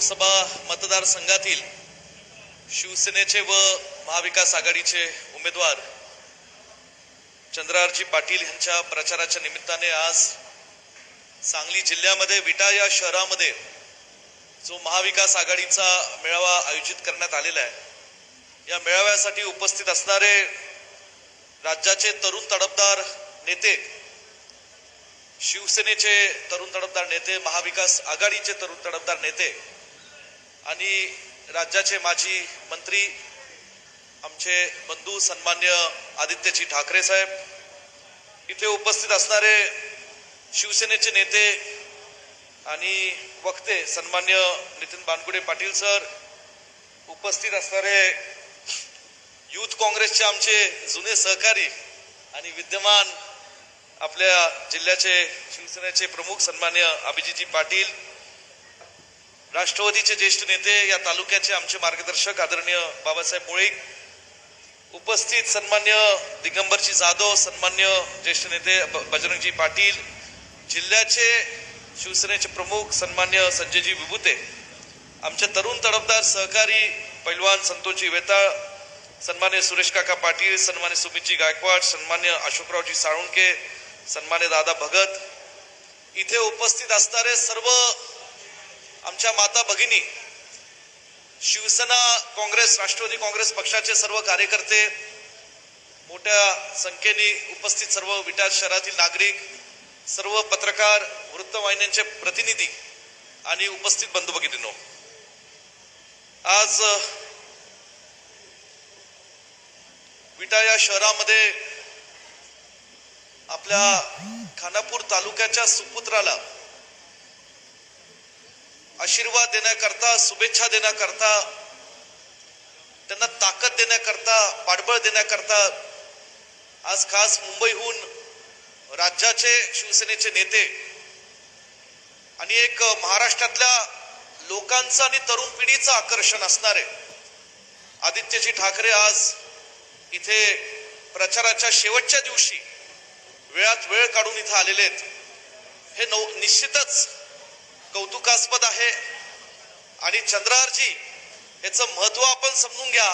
लोकसभा मतदारसंघातील शिवसेनेचे व महाविकास आघाडीचे उमेदवार चंद्रारजी पाटील यांच्या प्रचाराच्या निमित्ताने आज सांगली जिल्ह्यामध्ये विटा या शहरामध्ये जो महाविकास आघाडीचा मेळावा आयोजित करण्यात आलेला आहे या मेळाव्यासाठी उपस्थित असणारे राज्याचे तरुण तडफदार नेते शिवसेनेचे तरुण तडफदार नेते महाविकास आघाडीचे तरुण तडफदार नेते आणि राज्याचे माजी मंत्री आमचे बंधू सन्मान्य आदित्यजी ठाकरे साहेब इथे उपस्थित असणारे शिवसेनेचे नेते आणि वक्ते सन्मान्य नितीन बानगुडे पाटील सर उपस्थित असणारे युथ काँग्रेसचे आमचे जुने सहकारी आणि विद्यमान आपल्या जिल्ह्याचे शिवसेनेचे प्रमुख सन्मान्य अभिजितजी पाटील राष्ट्रवादीचे ज्येष्ठ नेते या तालुक्याचे आमचे मार्गदर्शक आदरणीय बाबासाहेब मुळीक उपस्थित सन्मान्य दिगंबरजी जाधव सन्मान्य ज्येष्ठ नेते बजरंगजी पाटील जिल्ह्याचे शिवसेनेचे प्रमुख सन्मान्य संजयजी विभूते आमचे तरुण तडफदार सहकारी पैलवान संतोषजी वेताळ सन्मान्य सुरेश काका पाटील सन्मान्य सुमितजी गायकवाड सन्मान्य अशोकरावजी साळुंके सन्मान्य दादा भगत इथे उपस्थित असणारे सर्व आमच्या माता भगिनी शिवसेना काँग्रेस राष्ट्रवादी काँग्रेस पक्षाचे सर्व कार्यकर्ते मोठ्या संख्येने उपस्थित सर्व विटा शहरातील नागरिक सर्व पत्रकार वृत्तवाहिन्यांचे प्रतिनिधी आणि उपस्थित बंधू भगिनीनो आज विटा या शहरामध्ये आपल्या खानापूर तालुक्याच्या सुपुत्राला आशीर्वाद देण्याकरता शुभेच्छा देण्याकरता त्यांना ताकद देण्याकरता पाठबळ देण्याकरता आज खास मुंबईहून राज्याचे शिवसेनेचे नेते आणि एक महाराष्ट्रातल्या लोकांचं आणि तरुण पिढीचं आकर्षण असणारे आदित्यजी ठाकरे आज इथे प्रचाराच्या शेवटच्या दिवशी वेळात वेळ काढून इथं आलेले आहेत. हे नव निश्चितच कौतुकास्पद आहे. आणि चंद्रारजी याचं महत्त्व आपण समजून घ्या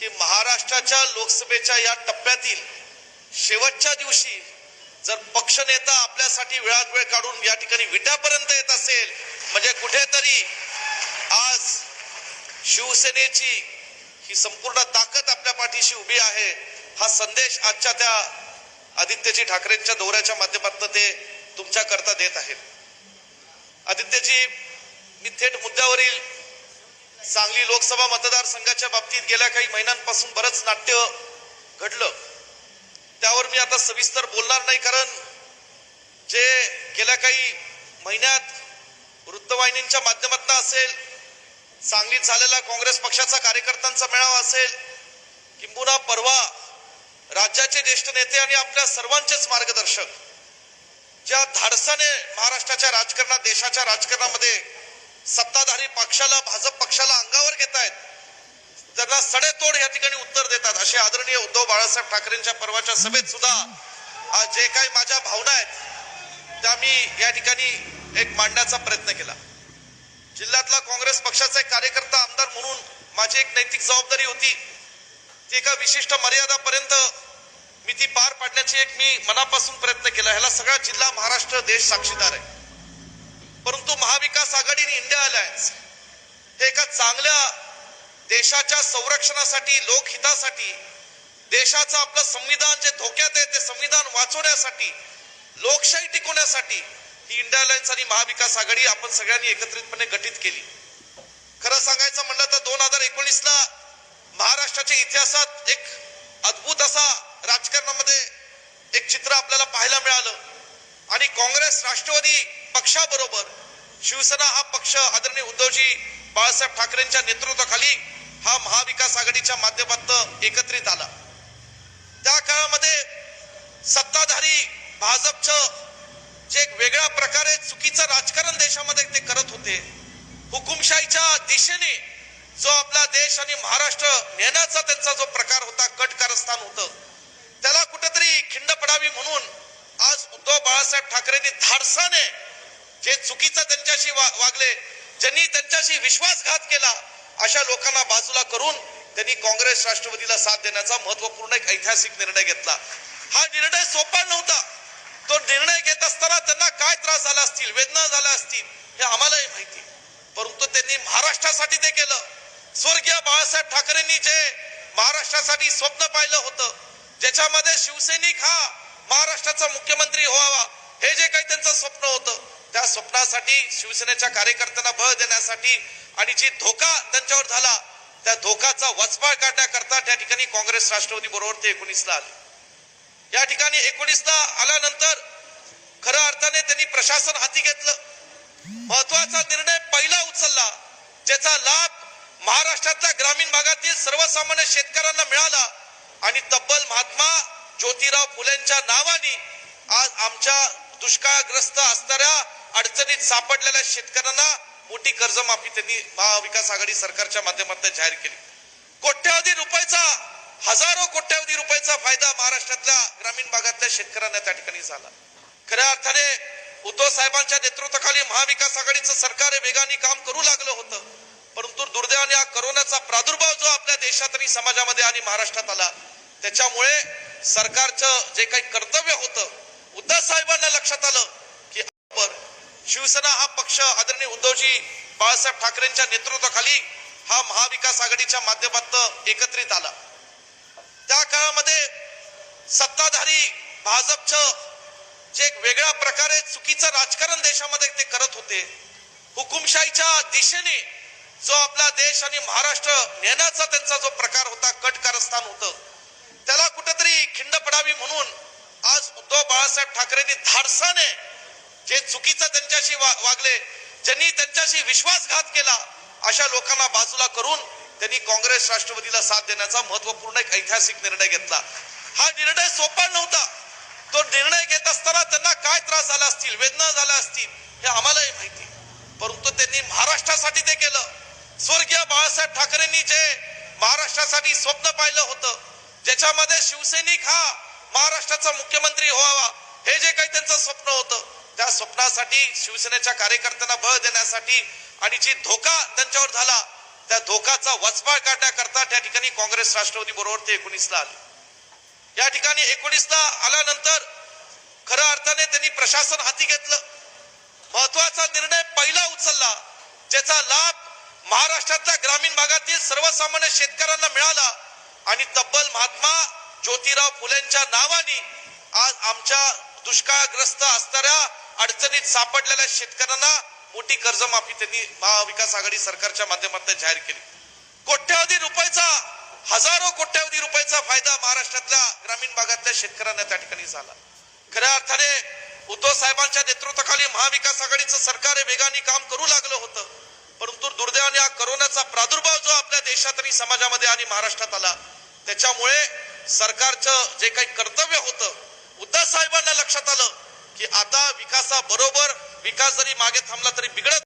की महाराष्ट्राच्या लोकसभेच्या या टप्प्यातील शेवटच्या दिवशी जर पक्षनेता आपल्यासाठी वेळात वेळ काढून या ठिकाणी विटापर्यंत येत असेल म्हणजे कुठेतरी आज शिवसेनेची ही संपूर्ण ताकद आपल्या पाठीशी उभी आहे हा संदेश आजच्या त्या आदित्यजी ठाकरेंच्या दौऱ्याच्या माध्यमातून ते तुमच्याकरता देत आहेत. आदित्यजी मी थेट मुद्द्यावरील सांगली लोकसभा मतदारसंघाच्या बाबतीत गेल्या काही महिन्यांपासून बरंच नाट्य घडलं. त्यावर मी आता सविस्तर बोलणार नाही कारण जे गेल्या काही महिन्यात वृत्तवाहिनींच्या माध्यमातून असेल सांगलीत झालेला काँग्रेस पक्षाचा कार्यकर्त्यांचा मेळावा असेल किंबहुना परवा राज्याचे ज्येष्ठ नेते आणि आपल्या सर्वांचेच मार्गदर्शक ज्या धाडसाने महाराष्ट्राच्या राजकारणात देशाच्या राजकारणामध्ये सत्ताधारी पक्षाला भाजप पक्षाला अंगावर घेत आहेत त्यांना सडेतोड या ठिकाणी उत्तर देतात. असे आदरणीय उद्धव बाळासाहेब ठाकरेंच्या परवाच्या सभेत सुद्धा आज जे काही माझ्या भावना आहेत त्या मी या ठिकाणी एक मांडण्याचा प्रयत्न केला. जिल्ह्यातला काँग्रेस पक्षाचा एक कार्यकर्ता आमदार म्हणून माझी एक नैतिक जबाबदारी होती. ती एका विशिष्ट मर्यादापर्यंत मी ती पार पाडण्याची एक मी मनापासून प्रयत्न केला. ह्याला सगळा जिल्हा महाराष्ट्र देश साक्षीदार आहे. परंतु महाविकास आघाडी आणि इंडिया अलायन्स हे एका चांगल्या देशाच्या संरक्षणासाठी लोकहितासाठी देशाचं आपलं संविधान जे धोक्यात आहे ते संविधान वाचवण्यासाठी लोकशाही टिकवण्यासाठी ही इंडिया अलायन्स आणि महाविकास आघाडी आपण सगळ्यांनी एकत्रितपणे गठीत केली. खरं सांगायचं म्हणलं तर दोन हजार एकोणीसला महाराष्ट्राच्या इतिहासात एक अद्भुत असा राजकारणामध्ये एक चित्र आपल्याला पाहायला मिळालं. आणि काँग्रेस राष्ट्रवादी पक्षाबरोबर शिवसेना हा पक्ष आदरणीय उद्धवजी बाळासाहेब ठाकरेंच्या नेतृत्वाखाली हा महाविकास आघाडीच्या माध्यमातून एकत्रित आला त्या काळामध्ये सत्ताधारी भाजपचं जे एक वेगळ्या प्रकारे चुकीचं राजकारण देशामध्ये ते करत होते हुकुमशाहीच्या दिशेने जो आपला देश आणि महाराष्ट्र नेण्याचा त्यांचा जो प्रकार होता कट कारस्थान होतं. त्याला कुठेतरी खिंड पडावी म्हणून आज उद्धव बाळासाहेब ठाकरेंनी धाडसाने जे चुकीचं त्यांच्याशी वागले ज्यांनी त्यांच्याशी विश्वासघात केला अशा लोकांना बाजूला करून त्यांनी काँग्रेस राष्ट्रवादीला साथ देण्याचा महत्त्वपूर्ण एक ऐतिहासिक निर्णय घेतला. हा निर्णय सोपा नव्हता. तो निर्णय घेत असताना त्यांना काय त्रास झाला असतील वेदना झाल्या असतील हे आम्हालाही माहिती. परंतु त्यांनी महाराष्ट्रासाठी ते केलं. स्वर्गीय बाळासाहेब ठाकरेंनी जे महाराष्ट्रासाठी स्वप्न पाहिलं होतं ज्याच्यामध्ये शिवसैनिक हा महाराष्ट्राचा मुख्यमंत्री व्हावा हे जे काही त्यांचं स्वप्न होतं त्या स्वप्नासाठी शिवसेनेच्या कार्यकर्त्यांना बळ देण्यासाठी आणि जी धोका त्यांच्यावर झाला त्या धोकाचा वचपाळ काढण्याकरता त्या ठिकाणी काँग्रेस राष्ट्रवादी बरोबर ते एकोणीसला आले. या ठिकाणी एकोणीसला आल्यानंतर खऱ्या अर्थाने त्यांनी प्रशासन हाती घेतलं. महत्त्वाचा निर्णय पहिला उचलला ज्याचा लाभ महाराष्ट्रातल्या ग्रामीण भागातील सर्वसामान्य शेतकऱ्यांना मिळाला आणि तब्बल महात्मा ज्योतिराव फुलेंच्या नावाने आज आमच्या दुष्काळग्रस्त असणाऱ्या अडचणीत सापडलेल्या शेतकऱ्यांना मोठी कर्जमाफी त्यांनी महाविकास आघाडी सरकारच्या माध्यमातून जाहीर केली. कोट्यावधी रुपयाचा हजारो कोट्यावधी रुपयाचा फायदा महाराष्ट्रातल्या ग्रामीण भागातल्या शेतकऱ्यांना त्या ठिकाणी झाला. खऱ्या अर्थाने उद्धव साहेबांच्या नेतृत्वाखाली महाविकास आघाडीचं सरकार वेगाने काम करू लागलं होतं. परंतु दुर्दैवाने हा करोनाचा प्रादुर्भाव जो आपल्या देशात आणि समाजामध्ये आणि महाराष्ट्रात आला त्याच्यामुळे सरकारचं जे काही कर्तव्य होतं उद्धव साहेबांना लक्षात आलं की शिवसेना हा पक्ष आदरणीय उद्धवजी बाळासाहेब ठाकरेंच्या नेतृत्वाखाली हा महाविकास आघाडीच्या माध्यमातून एकत्रित आला. त्या काळामध्ये सत्ताधारी भाजपचं जे एक वेगळ्या प्रकारे चुकीचं राजकारण देशामध्ये ते करत होते हुकुमशाहीच्या दिशेने जो आपला देश आणि महाराष्ट्र नेण्याचा त्यांचा जो प्रकार होता कट कारस्थान होतं त्याला कुठेतरी खिंड पडावी म्हणून आज उद्धव बाळासाहेब ठाकरेंनी धाडसाने जे चुकीचं त्यांच्याशी वा- वागले ज्यांनी त्यांच्याशी विश्वासघात केला अशा लोकांना बाजूला करून त्यांनी काँग्रेस राष्ट्रवादीला साथ देण्याचा महत्त्वपूर्ण एक ऐतिहासिक निर्णय घेतला. हा निर्णय सोपा नव्हता. तो निर्णय घेत असताना त्यांना काय त्रास झाला असतील वेदना झाल्या असतील हे आम्हालाही माहिती. परंतु त्यांनी महाराष्ट्रासाठी ते केलं. स्वर्गीय बाळासाहेब ठाकरेंनी जे महाराष्ट्रासाठी स्वप्न पाहिलं होतं ज्याच्यामध्ये शिवसैनिक हा महाराष्ट्राचा मुख्यमंत्री व्हावा हे जे काही त्यांचं स्वप्न होतं त्या स्वप्नासाठी शिवसेनेच्या कार्यकर्त्यांना बळ देण्यासाठी आणि जी धोका त्यांच्यावर झाला त्या धोकाचा वचपाळ काढण्याकरता त्या ठिकाणी काँग्रेस राष्ट्रवादी बरोबर ते एकोणीसला आले. या ठिकाणी एकोणीसला आल्यानंतर खऱ्या अर्थाने त्यांनी प्रशासन हाती घेतलं. महत्त्वाचा निर्णय पहिला उचलला ज्याचा लाभ महाराष्ट्रातल्या ग्रामीण भागातील सर्वसामान्य शेतकऱ्यांना मिळाला आणि तब्बल महात्मा ज्योतिराव फुलेंच्या नावाने आज आमच्या दुष्काळग्रस्त असणाऱ्या अडचणीत सापडलेल्या शेतकऱ्यांना मोठी कर्जमाफी त्यांनी महाविकास आघाडी सरकारच्या माध्यमातून जाहीर केली. कोट्यावधी रुपयाचा हजारो कोट्यावधी रुपयाचा फायदा महाराष्ट्रातल्या ग्रामीण भागातल्या शेतकऱ्यांना त्या ठिकाणी झाला. खऱ्या अर्थाने उद्धव साहेबांच्या नेतृत्वाखाली महाविकास आघाडीचं सरकार हे वेगाने काम करू लागलं होतं. परंतु दुर्दैवाने हा करोनाचा प्रादुर्भाव जो आपल्या देशात आणि समाजामध्ये आणि महाराष्ट्रात आला त्याच्यामुळे सरकारचं जे काही कर्तव्य होतं उद्धव साहेबांना लक्षात आलं की आता विकासाबरोबर विकास जरी मागे थांबला तरी बिघडत